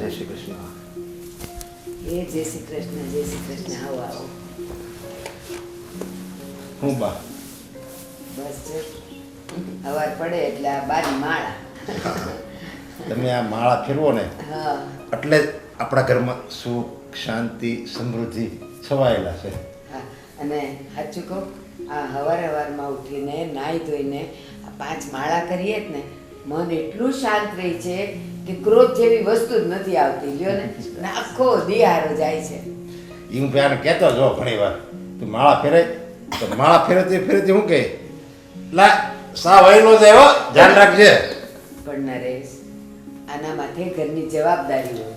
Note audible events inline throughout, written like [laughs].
જય શ્રી કૃષ્ણ. એ જય શ્રી કૃષ્ણ જય શ્રી કૃષ્ણ આવો આવો. હું બા? બસ અવાર પડે એટલે આ બારી માળા. તમે આ માળા ફેરવો ને હા. એટલે જ આપણા ઘરમાં સુખ શાંતિ સમૃદ્ધિ છવાયેલા છે. હા અને સાચું કહું આ હવાર હવારમાં ઉઠીને નાહી ધોઈને આ પાંચ માળા કરીએ જ ને મન એટલું શાંત રહે છે કે ક્રોધ જેવી વસ્તુ જ નથી આવતી. લ્યો ને. આખો દિહારો જાય છે. એ હું પેલા કહેતો જો ઘણી વાર. તું માળા ફેરે. તો માળા ફેરવતી ફેરવતી હું કહે લા સા વહેલો હો ધ્યાન રાખજે. પણ નરેશ આના માથે ઘરની જવાબદારી હોય.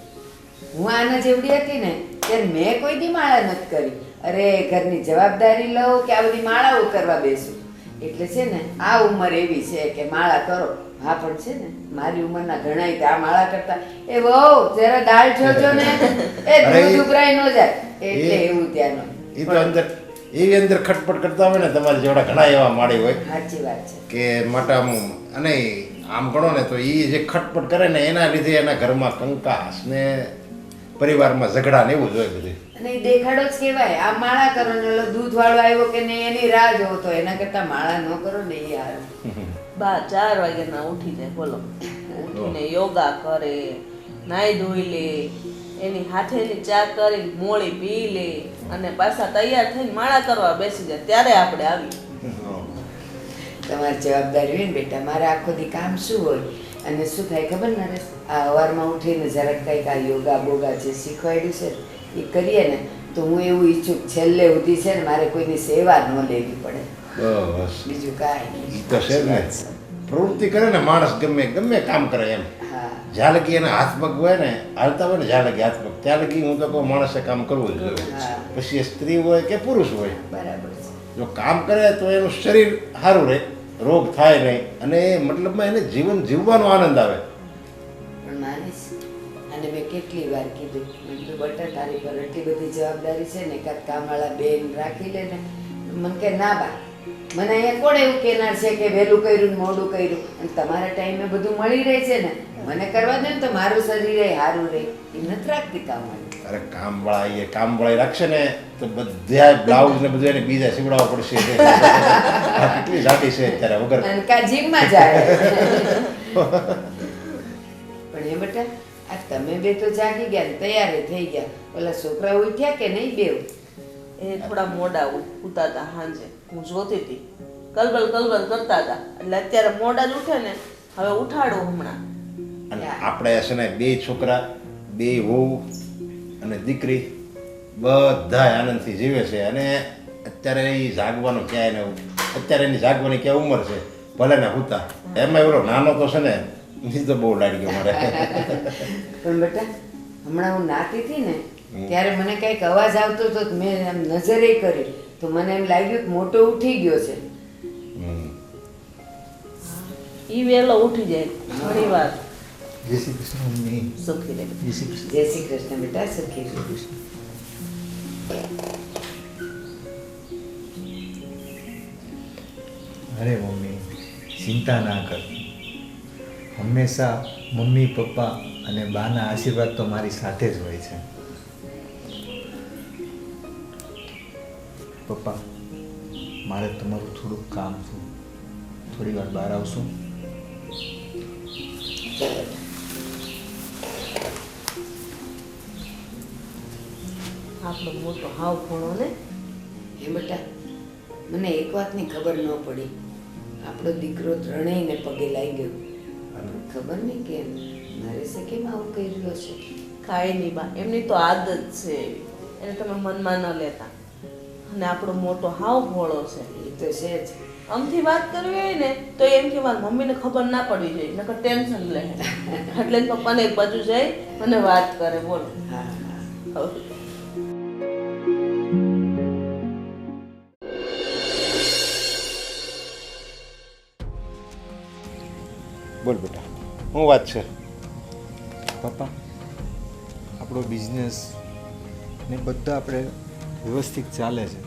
હું આના જેવડી હતી ને ત્યારે મેં કોઈ દી માળા નથી કરી. અરે ઘરની જવાબદારી લઉં કે આ બધી માળાઓ કરવા બેસું? એટલે છે ને આ ઉંમર એવી છે કે માળા કરો. હા પણ છે ને મારી ઉંમરના ઘણાય તે આ માળા કરતા એ વહુ જરા દાળ જોજો ને. એ દૂધ ઉભરાઈ ન જાય. એટલે એવું ત્યાંનું. એ તો અંદર એવી અંદર ખટપટ કરતા હોય ને તમારી જોડે ઘણા એવા માળી હોય સાચી વાત છે. કે માટા અને આમ ગણો ને તો એ જે ખટપટ કરે ને એના લીધે એના ઘરમાં કંકાસ ને પરિવારમાં ઝઘડા ને એવું જ હોય બધું. અને દેખાડો જ કહેવાય. આ માળા કરો ને દૂધ વાળો આવ્યો કે નહીં એની રાહ જોવો તો એના કરતા માળા ન કરો ને એ હારું. [laughs] બા ચાર વાગ્યાના ઉઠી બોલો. ઉઠીને યોગા કરે, નાઈ ધોઈ લે, એની હાથેની ચા કરી, મોળી પી લે અને પાછા તૈયાર થઈને માળા કરવા બેસી જાય, ત્યારે આપણે આવી તમારી જવાબદારી હોય ને બેટા, મારે આખો દી કામ શું હોય? અને શું થાય ખબર ને આ અવારમાં ઉઠીને જરાક કંઈક આ યોગા બોગા જે શીખવાડ્યું છે એ કરીએ ને, તો હું એવું ઈચ્છું છેલ્લે સુધી છે ને, મારે કોઈની સેવા ન લેવી પડે. બસ. બીજું કાંઈ તો છે ને પ્રવૃત્તિ કરે ને માણસ ગમે ગમે કામ કરે એમ. ઝાલકી એના હાથ પગ હોય ને હાલતા હોય ને ઝાલકી હાથ પગ ત્યાં લગી હું તો કહું માણસે કામ કરવું જ જોઈએ. હા. પછી એ સ્ત્રી હોય કે પુરુષ હોય. બરાબર જો કામ કરે તો એનું શરીર સારું રહે રોગ થાય નહીં. અને મતલબમાં એને જીવન જીવવાનો આનંદ આવે. અને મેં કેટલી વાર કીધું. મેં કીધું બટા તારી પર એટલી બધી જવાબદારી છે ને એકાદ કામવાળા બેન રાખી લે ને. મને કે ના બા મને અહીંયા કોણ એવું કહેનાર છે કે વહેલું કર્યું મોડું કર્યું? અને તમારા ટાઈમે બધું મળી રહે છે ને? મને કરવા દે ને તો મારું શરીર હારું સારું રહે. એ નથી રાખતી કામ અરે કામ વાળા એ કામ વાળા રાખશે ને તો બધા બ્લાઉઝ ને બધું એને બીજા સીવડાવવા પડશે કેટલી જાતી છે અત્યારે વગર. અને કા જીમમાં જાય. [laughs] પણ એ બેટા આ તમે બે તો જાગી ગયા ને તૈયાર થઈ ગયા. ઓલા છોકરા ઉઠ્યા કે નહીં બેવ? એ થોડા મોડા ઉતાતા સાંજે હું જોતી હતી. કલબલ કલબલ કરતા હતા. એટલે અત્યારે મોડા જ ઉઠે ને હવે ઉઠાડો હમણાં. અને આપણે છે ને બે છોકરા બે વહુ અને દીકરી બધા આનંદથી જીવે છે. અને અત્યારે એ જાગવાનો ક્યાંય ને અત્યારે એની જાગવાની ક્યાં ઉંમર છે? ભલે ને હુતા. એમાં એવડો નાનો તો છે ને એ તો બહુ લાડી ગયો મારે. પણ બેટા હમણાં હું નાતી હતી ને ત્યારે મને કંઈક અવાજ આવતો હતો તો મેં આમ નજરે કરી. તો મને એમ લાગ્યું કે મોટો ઉઠી ગયો છે. ઈ વેલો ઉઠી જાય ઘણી વાર. જય શ્રી કૃષ્ણ મમ્મી. સુખી રહે. જય શ્રી કૃષ્ણ. જય શ્રી કૃષ્ણ બેટા સુખી રહે. અરે મમ્મી ચિંતા ના કર. હંમેશા મમ્મી પપ્પા અને બાના આશીર્વાદ તો મારી સાથે જ હોય છે. પપ્પા મારે તમારું થોડુંક કામ છે. થોડી વાર બહાર આવશો? આપણો મોટો હાવ ખૂણો ને? હે બેટા મને એક વાતની ખબર ન પડી. આપણો દીકરો ત્રણેયને પગે લાગી ગયો. ખબર નહીં કેમ? નરેશે કેમ આવું કર્યું રહ્યો છે કાંઈ નહીં બા એમની તો આદત છે. એને તમે મનમાં ન લેતા. અને આપણો મોટો હાવ ભોળો છે. એ તો છે જ. આમથી વાત કરવી હોય ને તો એમ કે મારી મમ્મીને ખબર ના પડવી જોઈએ નકર ટેન્શન લે. એટલે પપ્પાને એક બાજુ જાય અને વાત કરે બોલ. હા હા. બોલ બેટા શું વાત છે? પપ્પા આપણો બિઝનેસ ને બધા આપણે વ્યવસ્થિત ચાલે છે.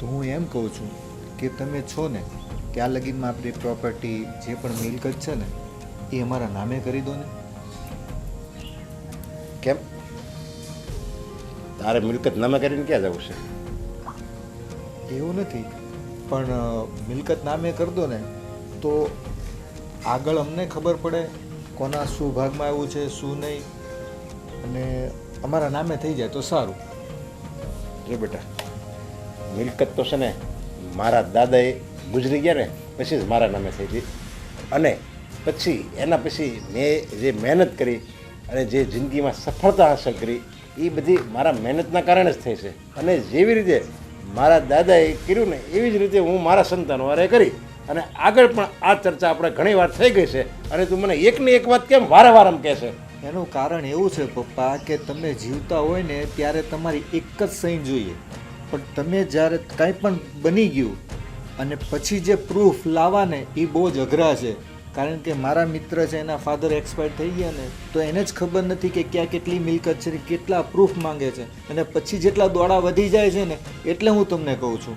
તો હું એમ કહું છું કે તમે છો ને કે આ લગીનમાં આપણી પ્રોપર્ટી જે પણ મિલકત છે ને એ અમારા નામે કરી દો ને. તારે મિલકત નામે કરીને ક્યાં જવું છે? એવું નથી પણ મિલકત નામે કરી દો ને તો આગળ અમને ખબર પડે કોના શું ભાગમાં આવ્યું છે શું નહીં. અને અમારા નામે થઈ જાય તો સારું. જો બેટા, મિલકત તો છે ને મારા દાદાએ ગુજરી ગયા ને, પછી જ મારા નામે થઈ હતી અને પછી એના પછી મેં જે મહેનત કરી અને જે જિંદગીમાં સફળતા હાંસલ કરી, એ બધી મારા મહેનતના કારણે જ થઈ છે. અને જેવી રીતે મારા દાદાએ કર્યું ને, એવી જ રીતે હું મારા સંતાનો વારે કરી અને આગળ પણ આ ચર્ચા આપણે ઘણી વાર થઈ ગઈ છે. અને તું મને એકની એક વાત કેમ વારંવાર કહે છે? એનું કારણ એવું છે, પપ્પા, કે તમે જીવતા હોય ને ત્યારે તમારી એક જ સહી જોઈએ. પણ તમે જ્યારે કાંઈ પણ બની ગયું અને પછી જે પ્રૂફ લાવવાને એ બહુ જ અઘરા છે. કારણ કે મારા મિત્ર છે, એના ફાધર એક્સપાયર થઈ ગયા ને, તો એને જ ખબર નથી કે ક્યાં કેટલી મિલકત છે કેટલા પ્રૂફ માંગે છે. અને પછી જેટલા દોડા વધી જાય છે ને, એટલે હું તમને કહું છું.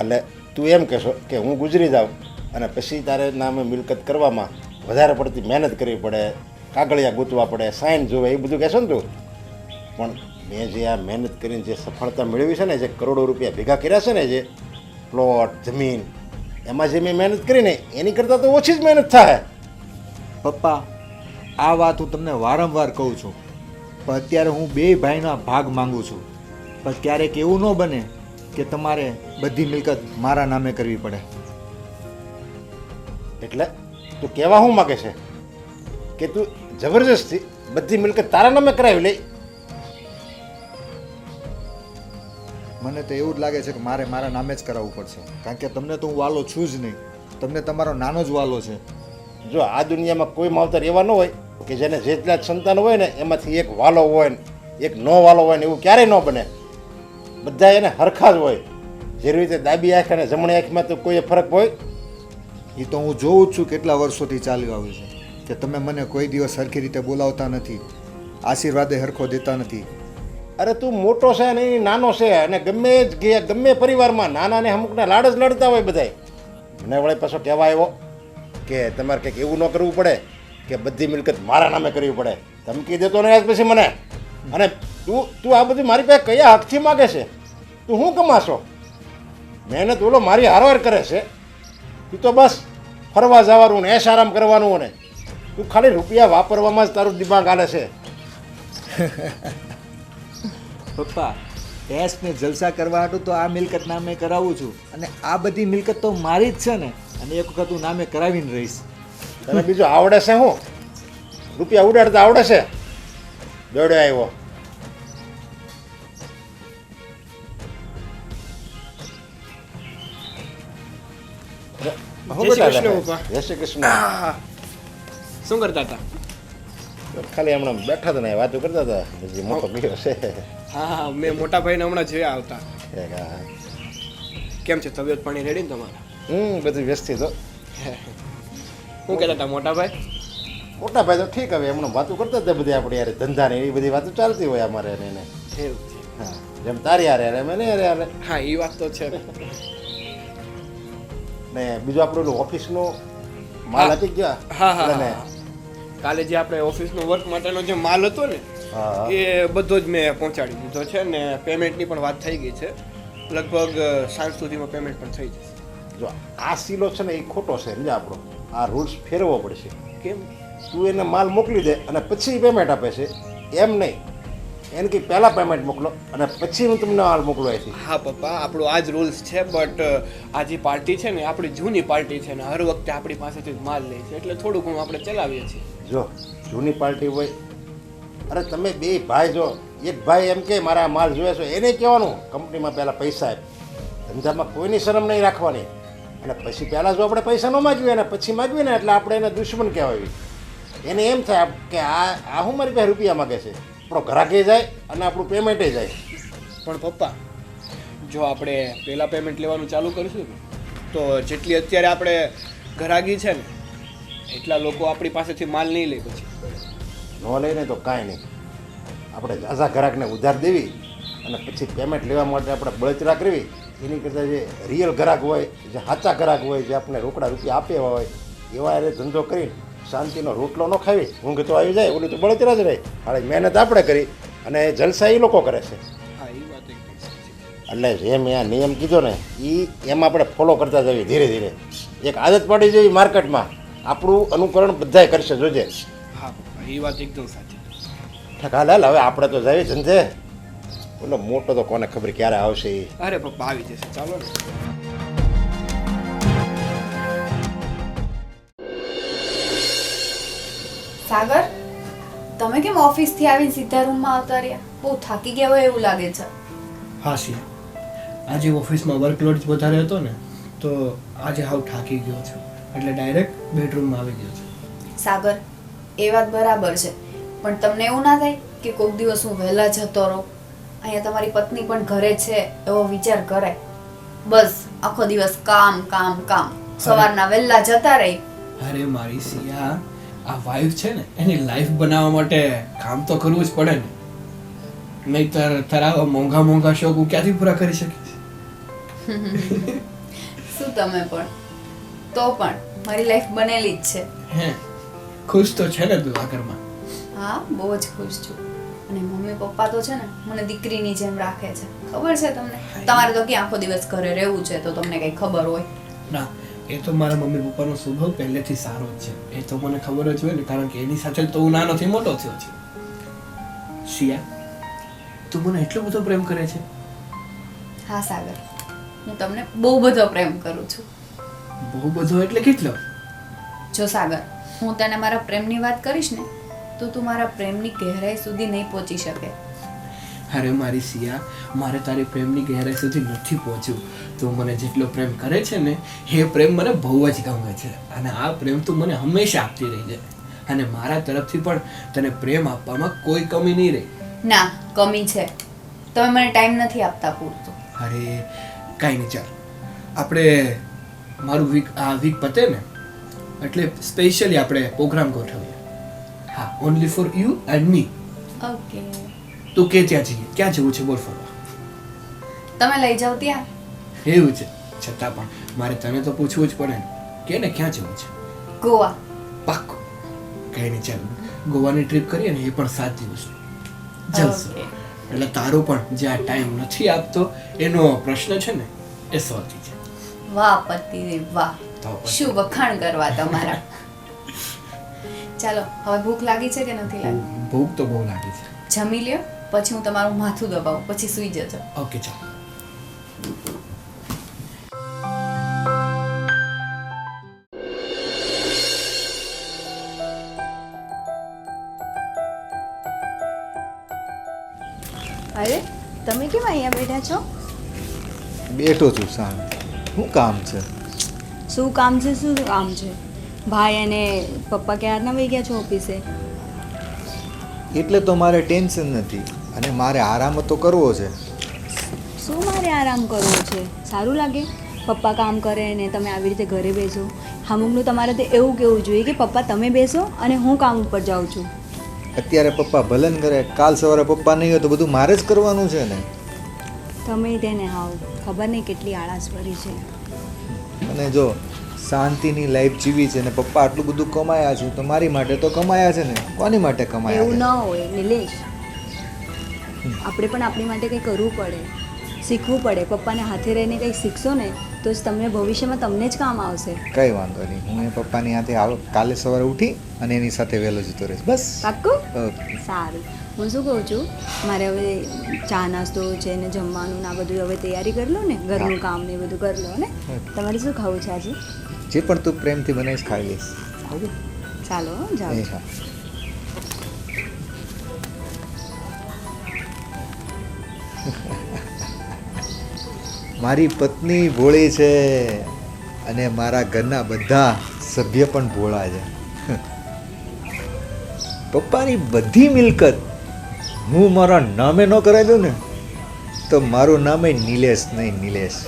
એટલે તું એમ કહેશો કે હું ગુજરી જાઉં અને પછી તારે નામે મિલકત કરવામાં વધારે પડતી મહેનત કરવી પડે કાગળિયા ગૂંથવા પડે સાઇન જોવે એ બધું કહેશો ને તું? પણ મેં જે આ મહેનત કરીને જે સફળતા મેળવી છે ને જે કરોડો રૂપિયા ભેગા કર્યા છે ને જે પ્લોટ જમીન એમાં જે મેં મહેનત કરી ને એની કરતાં તો ઓછી જ મહેનત થાય. પપ્પા આ વાત હું તમને વારંવાર કહું છું. પણ અત્યારે હું બે ભાઈના ભાગ માંગુ છું. પણ ક્યારેક એવું ન બને કે તમારે બધી મિલકત મારા નામે કરવી પડે. એટલે તું કહેવા શું માગે છે? કે તું જબરજસ્તી બધી મિલકત તારા નામે કરાવી લે મને તો એવું જ લાગે છે કે મારે મારા નામે જ કરાવવું પડશે. કારણ કે તમને તો હું વાલો છું જ નહીં. તમને તમારો નાનો જ વાલો છે. જો આ દુનિયામાં કોઈ માવતર એવા ન હોય કે જેને જેટલા સંતાન હોય ને એમાંથી એક વાલો હોય ને એક નો વાલો હોય ને એવું ક્યારેય ન બને. બધા એને હરખા જ હોય. જેવી રીતે ડાબી આંખ અને જમણી આંખમાં તો કોઈ ફરક હોય? એ તો હું જોઉં જ છું કેટલા વર્ષોથી ચાલ્યું આવ્યું છે. કે તમે મને કોઈ દિવસ સરખી રીતે બોલાવતા નથી, આશીર્વાદે હરખો દેતા નથી. અરે તું મોટો છે ને એ નાનો છે અને ગમે જ ગયા ગમે પરિવારમાં નાના ને અમુકને લાડ જ લડતા હોય બધાય. મને વળે પાછો કહેવા આવ્યો કે તમારે કંઈક એવું ન કરવું પડે કે બધી મિલકત મારા નામે કરવી પડે. ધમકી દેતો ને પછી મને. અને તું તું આ બધું મારી પાસે કયા હકથી માગે છે? તું શું કમાશો? મહેનત ઓલો મારી હારવાર કરે છે. તું તો બસ ફરવા જવાનું ને એશ આરામ કરવાનું ને તું ખાલી રૂપિયા વાપરવામાં જ તારું દિમાગ હાલે છે. પપ્પા એશ ને જલસા કરવા હતું તો આ મિલકત નામે કરાવું છું. અને આ બધી મિલકત તો મારી જ છે ને. અને એક વખત હું નામે કરાવીને રહીશ. તને બીજું આવડે છે હું? રૂપિયા ઉડાડતા આવડે છે? દોડ્યો આવ્યો. જય શ્રી કૃષ્ણ, જય શ્રી કૃષ્ણ. શું કરતા હતા? ખાલી હમણાં બેઠા હતા ને વાતો કરતા હતા. હજી મોટો ગયો છે હા હા મેં મોટા ભાઈને હમણાં જોયા આવતા. કેમ છે તબિયત પાણી રેડી ને તમારા? હમ બધું વ્યસ્તિત તો. શું કહેતા હતા મોટા ભાઈ? મોટા ભાઈ તો ઠીક હવે હમણાં વાતો કરતા હતા બધી આપણે યાર ધંધા ને એવી બધી વાતો ચાલતી હોય અમારે એને. હા જેમ તારી યાર અરે એમ અરે યાર યાર હા એ વાત તો છે. ને બીજું આપણું ઓફિસનો માલ. આપી ગયા હા હા. કાલે જે આપણે ઓફિસનો વર્ક માટેનો જે માલ હતો ને એ બધો જ મેં પહોંચાડી દીધો છે ને પેમેન્ટની પણ વાત થઈ ગઈ છે. લગભગ સાંજ સુધીમાં પેમેન્ટ પણ થઈ જશે. જો આ સીલો છે ને એ ખોટો છે સમજ્યા આપણો? આ રૂલ્સ ફેરવવો પડશે. કેમ? તું એને માલ મોકલી દે અને પછી પેમેન્ટ આપે છે. એમ નહીં. એને કંઈ પહેલાં પેમેન્ટ મોકલો અને પછી હું તમને માલ મોકલો અહીંથી. હા પપ્પા આપણો આ જ રૂલ્સ છે બટ આ જે પાર્ટી છે ને આપણી જૂની પાર્ટી છે ને હર વખતે આપણી પાસેથી જ માલ લે છે. એટલે થોડું ઘણું આપણે ચલાવીએ છીએ. જો, જૂની પાર્ટી હોય. અરે તમે બે ભાઈ જો, એક ભાઈ એમ કે મારા માલ જોઈએ છે, એને કહેવાનું, કંપનીમાં પહેલાં પૈસા આપ. ધંધામાં કોઈની શરમ નહીં રાખવાની. અને પછી પહેલાં જો આપણે પૈસા ન માગીએ અને પછી માગીએ ને એટલે આપણે એને દુશ્મન કહેવાય. એને એમ થાય કે આ આ હું મારી પાસે રૂપિયા માગે છે? આપણો ઘરાકે જાય અને આપણું પેમેન્ટે જાય. પણ પપ્પા, જો આપણે પહેલાં પેમેન્ટ લેવાનું ચાલુ કરીશું તો જેટલી અત્યારે આપણે ઘરાગી છે ને એટલા લોકો આપણી પાસેથી માલ નહીં લે પછી. ન લઈને તો કાંઈ નહીં. આપણે ઝાઝા ગ્રાહકને ઉધાર દેવી અને પછી પેમેન્ટ લેવા માટે આપણે બળતરા કરવી. એની કરતાં જે રિયલ ગ્રાહક હોય જે સાચા ગ્રાહક હોય જે આપણે રોકડા રૂપિયા આપે હોય એવા એને ધંધો કરી શાંતિનો રોટલો ન ખાવી. ઊંઘ તો આવી જાય ઓલું તો બળતરા જ રહે. હાલે મહેનત આપણે કરી અને જલસા એ લોકો કરે છે. એટલે જેમ એ આ નિયમ કીધો ને એ એમ આપણે ફોલો કરતા જઈએ ધીરે ધીરે. એક આદત પડી જવી માર્કેટમાં આપણું અનુકરણ બધાય કરશે જોજે. હા એ વાત એકદમ સાચી. ઠકાલાલ હવે આપણે તો જઈએ ધંધે બોલો મોટો તો કોને ખબર ક્યારે આવશે એ. અરે પપ્પા આવી જશે. ચાલો ને. સાગર તમે કેમ ઓફિસથી આવીને સીધા રૂમમાં આવતા રહ્યા? બહુ થાકી ગયા હોય એવું લાગે છે. હા શિયા આજે ઓફિસમાં વર્કલોડ વધારે હતો ને તો આજે હાવ થાકી ગયો છું. એટલે ડાયરેક્ટ બેડરૂમમાં આવી ગયો છે. સાગર એ વાત બરાબર છે. પણ તમને એવું ના થાય કે કોઈક દિવસ હું વહેલા જતો રહું? અહીંયા તમારી પત્ની પણ ઘરે છે એવો વિચાર કરે બસ આખો દિવસ કામ કામ કામ. સવારના વહેલા જતા રહી. અરે મારી સિયા આ વાઈફ છે ને એની લાઈફ બનાવવા માટે કામ તો કરવું જ પડે ને. નહીતર તારા મોંઘા મોંઘા શોખ હું ક્યાંથી પૂરા કરી શકીશ? [laughs] શું તમે પણ? તો પણ. મારી લાઈફ બનેલી જ છે. હે ખુશ તો છે ને તું આ ઘરમાં? હા બહુ જ ખુશ છું. અને મમ્મી પપ્પા તો છે ને મને દીકરીની જેમ રાખે છે. ખબર છે તમને? તમારે તો કે આખો દિવસ ઘરે રહેવું છે તો તમને કઈ ખબર હોય? ના એ તો મારા મમ્મી પપ્પાનો સ્વભાવ પહેલેથી સારો જ છે. એ તો મને ખબર જ હોય ને કારણ કે એની સાથે તો હું નાનોથી મોટો થયો છું. શિયા તું મને એટલો બધો પ્રેમ કરે છે? હા સાગર. હું તમને બહુ બધો પ્રેમ કરું છું. બહુ બધો એટલે કેટલો? જો સાગર હું તને મારા પ્રેમની વાત કરીશ ને તો તું મારા પ્રેમની ગહેરાઈ સુધી નહીં પહોંચી શકે. અરે મારી સિયા મારે તારી પ્રેમની ગહેરાઈ સુધી નથી પહોંચ્યું. તું મને જેટલો પ્રેમ કરે છે ને એ પ્રેમ મને બહુ જ ગમે છે. અને આ પ્રેમ તું મને હંમેશા આપતી રહી છે અને મારા તરફથી પણ તને પ્રેમ આપવામાં કોઈ કમી નહીં રહી. ના કમી છે. તમે મને ટાઈમ નથી આપતા પૂરતો. અરે કાંઈ નહીં ચાલ. આપણે મારું વીક આ વીક પતે ને એટલે સ્પેશિયલી આપણે પ્રોગ્રામ ગોઠવીએ. હા only for you and me okay તું કે ત્યાં જઈએ. ક્યાં જવું છે બોલ ફરવા. તમે લઈ જાવ ત્યાં. એવું છે. છતાં પણ મારે તને તો પૂછવું જ પડે ને. કે ને ક્યાં જવું છે? ગોવા. પાક્કું. કઈ નહીં ચાલ. ગોવાની ટ્રીપ કરીએ ને એ પણ સાત દિવસની જલસો. એટલે તારો પણ જે આ ટાઈમ નથી આપતો એનો પ્રશ્ન છે ને એ સોલ્વ થઈ જાય વાહ પતિ વાહ. શું વખાણ કરવા તમારા? [laughs] ચાલો હવે ભૂખ લાગી છે કે નથી લાગી? ભૂખ તો બહુ લાગી છે. જમી લ્યો પછી હું તમારું માથું દબાવું પછી સૂઈ જજો. ઓકે ચાલો. અરે તમે કેમ અહીંયા બેઠા છો? બેઠો છું સામે શું કામ છે? શું કામ છે? શું કામ છે? ભાઈ અને પપ્પા ક્યારના વહી ગયા છો ઓફિસે? એટલે તો મારે ટેન્શન નથી અને મારે આરામ તો કરવો છે. શું મારે આરામ કરવો છે? સારું લાગે. પપ્પા કામ કરે ને તમે આવી રીતે ઘરે બેસો. અમુકનું તમારે તો એવું કહેવું જોઈએ કે પપ્પા તમે બેસો અને હું કામ ઉપર જાઉં છું. અત્યારે પપ્પા ભલન કરે. કાલ સવારે પપ્પા નહીં હોય તો બધું મારે જ કરવાનું છે ને? તમે તેને આવ ખબર નહીં કેટલી આળસ ભરી છે. અને જો શાંતિની લાઈફ જીવી છે ને પપ્પા આટલું બધું કમાયા છે તો મારી માટે તો કમાયા છે ને? કોની માટે કમાયા એવું ન હોય નિલેશ. આપણે પણ આપણી માટે કંઈ કરવું પડે શીખવું પડે. પપ્પાને હાથે રહીને કંઈક શીખશો ને તો જ તમને ભવિષ્યમાં તમને જ કામ આવશે. કઈ વાંધો નહીં. હું એ પપ્પાની હાથે કાલે સવારે ઉઠી અને એની સાથે વહેલો જતો રહીશ. બસ. પાક્કું? ઓકે. સારું. હું શું કહું છું? મારે હવે ચા નાસ્તો છે ને જમવાનું ને આ બધું હવે તૈયારી કરી લો ને ઘરનું કામ ને એ બધું કરી લો ને? તમારે શું ખાવું છે આજે? જે પણ તું પ્રેમથી બનાવીશ ખાઈ લઈશ. ચાલો જાઓ. હા. [laughs] મારી પત્ની ભોળી છે અને મારા ઘરના બધા સભ્ય પણ ભોળા છે. [laughs] પપ્પાની બધી મિલકત હું મારા નામે ન કરાવી દઉં ને તો મારું નામે નિલેશ નહીં નિલેશ.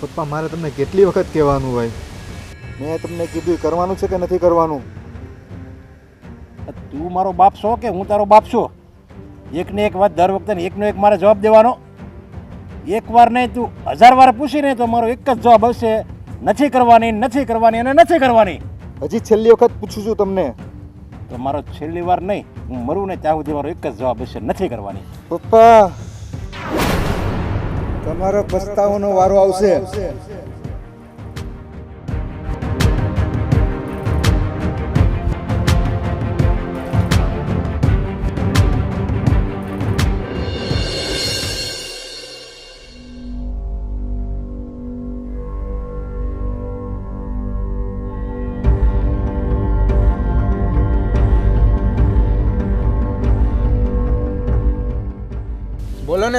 પપ્પા મારે તમને કેટલી વખત કહેવાનું ભાઈ મેં તમને કીધું કરવાનું છે કે નથી કરવાનું? તું મારો બાપ છો કે હું તારો બાપ છું? એકને એક વાત દર વખતે એકનો એક મારે જવાબ દેવાનો? એક વાર નહીં તું હજાર વાર પૂછી નહીં તો મારો એક જ જવાબ હશે નથી કરવાની નથી કરવાની અને નથી કરવાની. હજી છેલ્લી વખત પૂછું છું તમને. તો મારો છેલ્લી વાર નહીં હું મરું ને ત્યાં સુધી મારો એક જ જવાબ હશે નથી કરવાની. પપ્પા તમારો પસ્તાવાનો વારો આવશે.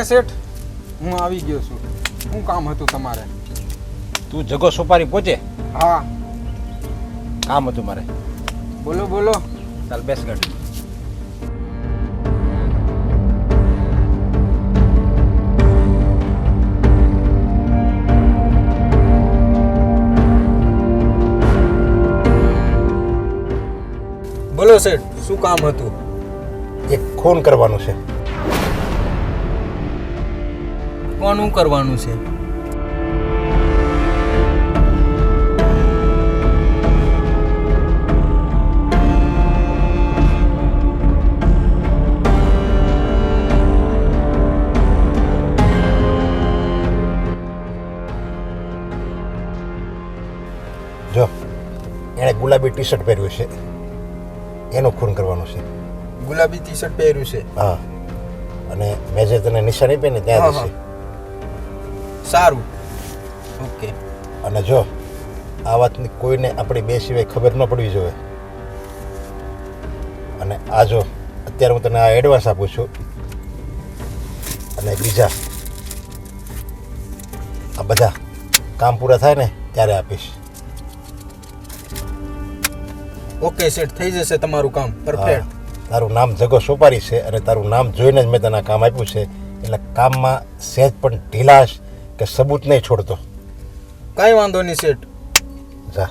બોલો શેઠ? હું આવી ગયો છું. શું કામ હતું તમારે? તું જગો સોપારી પહોંચે? હા. કામ હતું મારે. બોલો બોલો. ચાલ બેસ ગાડી. બોલો શેઠ શું કામ હતું? એક ફોન કરવાનું છે. કોનું કરવાનું છે? જો એણે ગુલાબી ટી શર્ટ પહેર્યું છે. એનું ખૂન કરવાનું છે. ગુલાબી ટી શર્ટ પહેર્યું છે? હા. અને મેં જે તને નિશાની પહેરી ને ત્યાં જશે સારું. ઓકે. અને જો આ વાતની કોઈને આપણી બે સિવાય ખબર ન પડવી જોઈએ. અને આ જો અત્યારે હું તને આ એડવાન્સ આપું છું. અને બીજા આ બધા કામ પૂરા થાય ને ત્યારે આપીશ. ઓકે સેટ થઈ જશે તમારું કામ. પરફેક્ટ તારું નામ જગો સોપારી છે અને તારું નામ જોઈને જ મેં તને કામ આપ્યું છે. એટલે કામમાં સહેજ પણ ઢીલાશ. કે સબૂત નહીં છોડતો. કાંઈ વાંધો નહીં શેઠ. જા.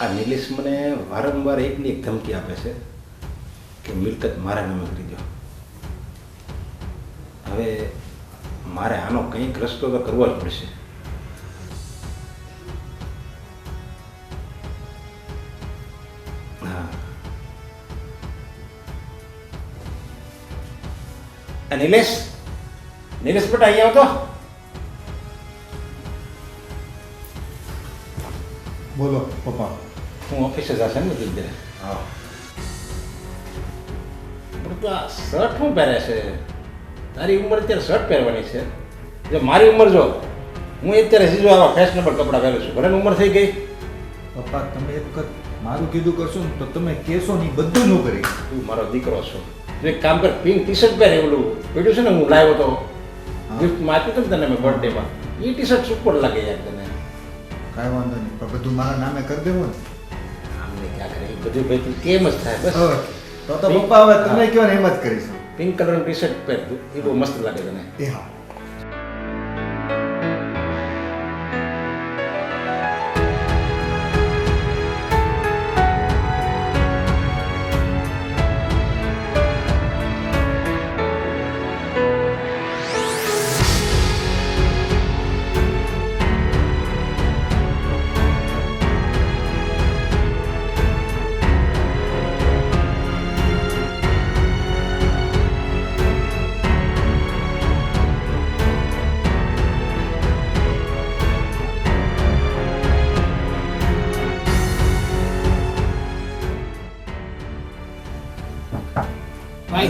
આ નિલેશ મને વારંવાર એકની એક ધમકી આપે છે કે મિલકત મારા નામે કરી દો. હવે મારે આનો કંઈક રસ્તો તો કરવો જ પડશે. નિલેશ. નિલેશ બેટા અહીંયા આવતો. બોલો પપ્પા. હું ઓફિસે જશે ને બધું હા. પણ આ શર્ટ શું પહેરે છે? તારી ઉંમર અત્યારે શર્ટ પહેરવાની છે. જો મારી ઉંમર જો હું અત્યારે સીધો આવા ફેશનેબલ કપડાં પહેરું છું. ઘણી ઉંમર થઈ ગઈ. પપ્પા તમે એક વખત મારું કીધું કરશો ને તો તમે કહેશો નહીં બધું ન કરી. તું મારો દીકરો છો. એક કામ કર પિંક ટી શર્ટ પહેરે ઓલું પેટ્યું છે ને હું લાવ્યો તો? ગિફ્ટ આપ્યું હતું ને તને મેં બર્થડેમાં એ ટી શર્ટ સુપર લાગે યાર તને. કાંઈ વાંધો નહીં પણ બધું મારા નામે કરી દેવો ને. આમને ક્યાં કરે? બધું ભાઈ તું કેમ જ થાય બસ. તો તો પપ્પા હવે તમે કયો ને એમ જ કરીશું. પિંક કલરનું ટી શર્ટ પહેરતું એ બહુ મસ્ત લાગે તને. એ હા.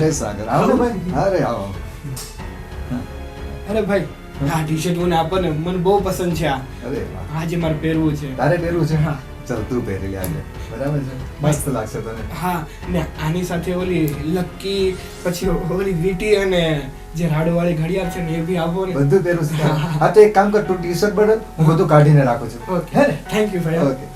અરે સાગર આવો ભાઈ. અરે આવો. અરે ભાઈ આ ટી શર્ટ મને આપો ને મને બહુ પસંદ છે આ. અરે આજે મારે પહેરવું છે. તારે પહેરવું છે? હા. ચાલ તું પહેરી લે આજે. બરાબર છે? મસ્ત લાગશે તને. હા ને આની સાથે ઓલી લક્કી પછી ઓલી વીટી અને જે રાડોવાળી ઘડિયાળ છે ને એ બી આપો ને. બધું પહેરું છે. [laughs] હા તો એક કામ કર તું ટી શર્ટ બદલ હું બધું કાઢીને રાખું છું. ઓકે. હે થેન્ક યુ ભાઈ. ઓકે.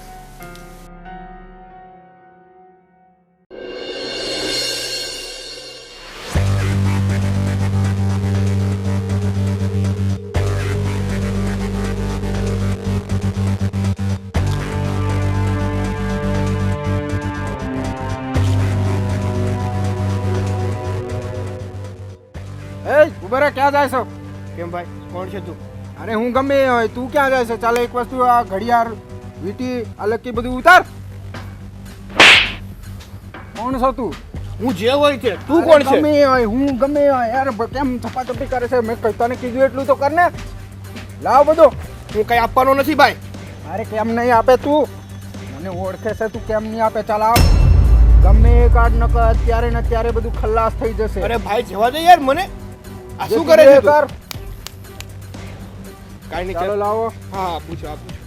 ઊભા ક્યાં જાય છો? કેમ ભાઈ કોણ છે તું? અરે હું ગમે હોય તું ક્યાં જાય છે? ચાલે એક વસ્તુ આ ઘડિયાળ વીટી લકી બધું ઉતાર. કોણ છો તું? હું જે હોય છે તું કોણ છે? ગમે હોય હું ગમે હોય. યાર કેમ થપાથપી કરે છે? મેં તને કીધું એટલું તો કર ને. લાવ બધો. હું કઈ આપવાનો નથી ભાઈ. અરે કેમ નહીં આપે તું? મને ઓળખે છે તું કેમ નહીં આપે? ચાલ આવ. ગમે એ કાર્ડ નકર અત્યારે ને અત્યારે બધું ખલ્લાસ થઈ જશે. અરે ભાઈ જવા દે યાર મને. આ શું કરે છે તું? કર કાઈ નહીં ચાલો લાવો. હા પૂછો આ પૂછો.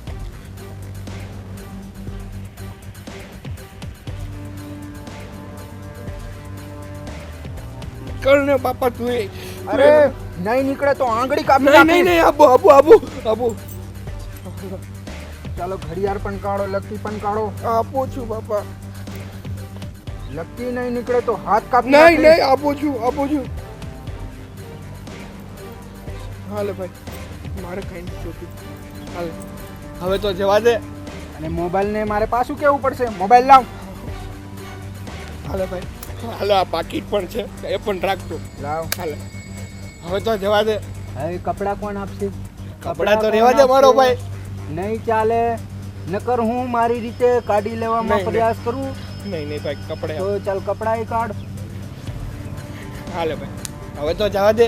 છું બાપા તું અરે નહીં નીકળે તો આંગળી કાપી નહીં નહીં નહીં આપો આપો આબુ આબુ. ચાલો ઘડિયાળ પણ કાઢો લકી પણ કાઢો. આપું છું બાપા. લકી નહીં નીકળે તો હાથ કાપી નહીં નહીં આપું છું આપું છું હાલે ભાઈ. મારે કઈ નથી હાલે. હવે તો જવા દે. અને મોબાઈલ ને મારે પાછું કેવું પડશે? મોબાઈલ લાવ. હાલે ભાઈ. હાલે આ પાકીટ પણ છે. એ પણ રાખતો લાવ. હાલે. હવે તો જવા દે. હવે કપડાં કોણ આપશે? કપડાં તો રહેવા દે મારો ભાઈ. નહીં ચાલે. નકર હું મારી રીતે કાઢી લેવામાં. પ્રયાસ કરું? નહીં. નહીં ભાઈ કપડાં તો ચાલ કપડાં એ કાઢ. હાલે ભાઈ. હવે તો જવા દે.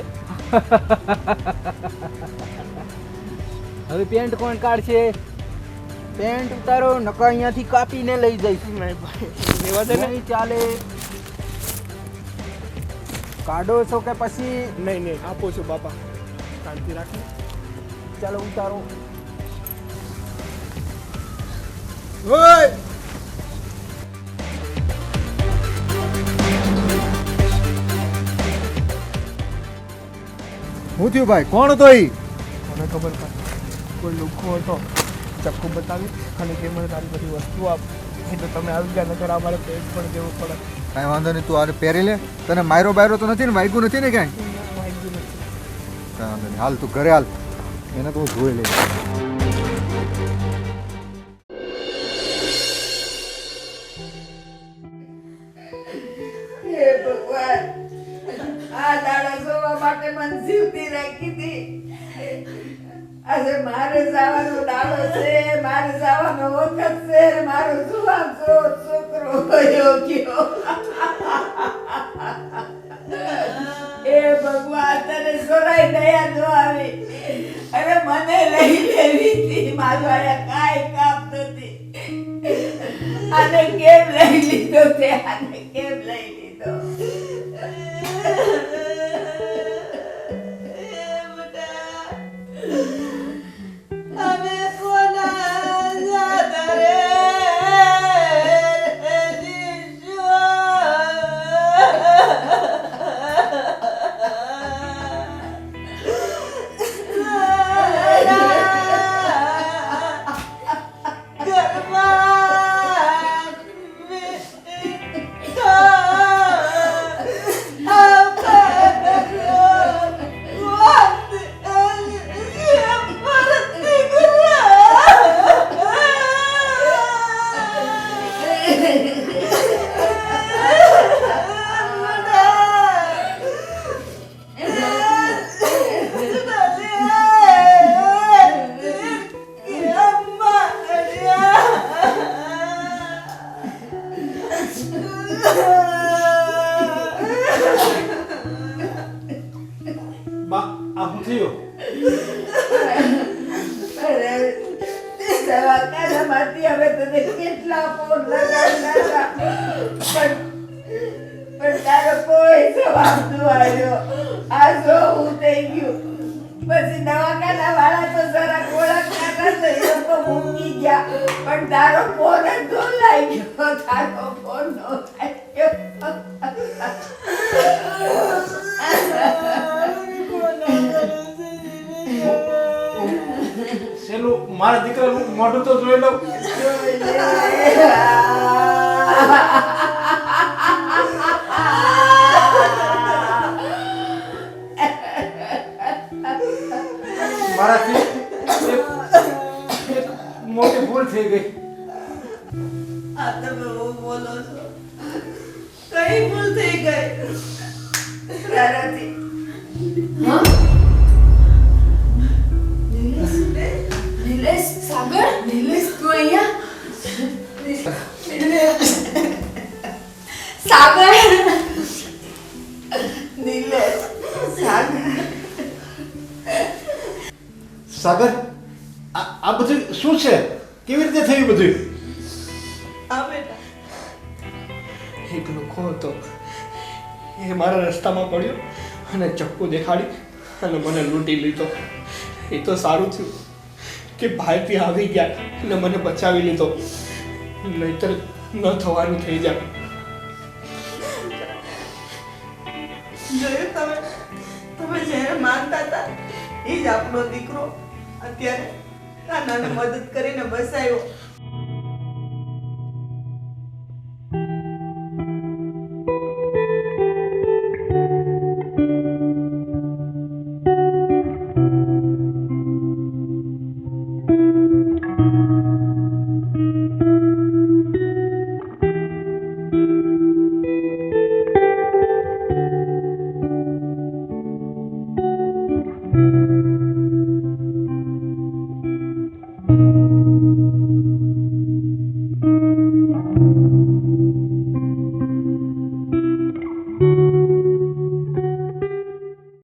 [laughs] હવે પેન્ટ કોણ કાઢશે? પેન્ટ ઉતારો નકા અહીંયાથી કાપીને લઈ જઈશ નહીં ભાઈ દે ને? નહીં ચાલે. કાઢો છો કે પછી? નહીં નહીં આપો છું બાપા. શાંતિ રાખો. ચાલો ઉતારો. ઓય! હું થયું ભાઈ કોણ હતો એ મને ખબર પડે. કોઈ લુખો હતો. ચક્કુ બતાવી અને કે મને તારી બધી વસ્તુ આપ. એટલે તો તમે આવી ગયા નકર અમારે પેટ પણ દેવું પડે. કાંઈ વાંધો નહીં તું આને પહેરી લે. તને માયરો બાયરો તો નથી ને વાગ્યું નથી ને કાંઈ વાંધો નથી. કાંઈ વાંધો નહીં. હાલ તું ઘરે હાલ. એને તો હું જોઈ લઈશ. માટે મન જીવતી રાખી હતી. આજે મારે જવાનો દાડો છે, મારે જવાનો વખત છે, મારો જુવાન છો છોકરો કયો ગયો. એ ભગવાન તને સોરાઈ દયા જો આવી. અરે મને લઈ લેવી હતી, મારો આયા કાંઈ કામ નથી. આને કેમ લઈ લીધો તે આને થયું દવાખાનામાંથી હવે તને કેટલા ફોન લગાડનારા પણ પણ તારો કોઈ જવાબ ન આવ્યો આ જો હું થઈ ગયું પછી દવાખાના વાળા તો જરા ઓળખતા તો એ લોકો મૂકી ગયા પણ તારો ફોન જ નો ગયો તારો ફોન નો સેલું મારા દીકરાનું મોઢું તો જોઈ લઉં. મારાથી મોટી ભૂલ થઈ ગઈ. આ તમે બહુ બોલો છો. કઈ ભૂલ થઈ ગઈ? નિલેશ સાગર નિલેશ તું અહીંયા સાગર નિલેશ સાગર સાગર આ બધું શું છે? કેવી રીતે થયું બધું? આ બેટા. એક લોકો હતો. એ મારા રસ્તામાં પડ્યો અને ચક્કુ દેખાડી અને મને લૂંટી લીધો. એ તો સારું થયું. કે ભાઈ આવી ગયા અને મને બચાવી લીધો. નહીતર ન થવાનું થઈ જાય. જોયું તમે? તમે જેને માનતા હતા, એ જ આપણો દીકરો અત્યારે નાનાને મદદ કરીને બસાયો.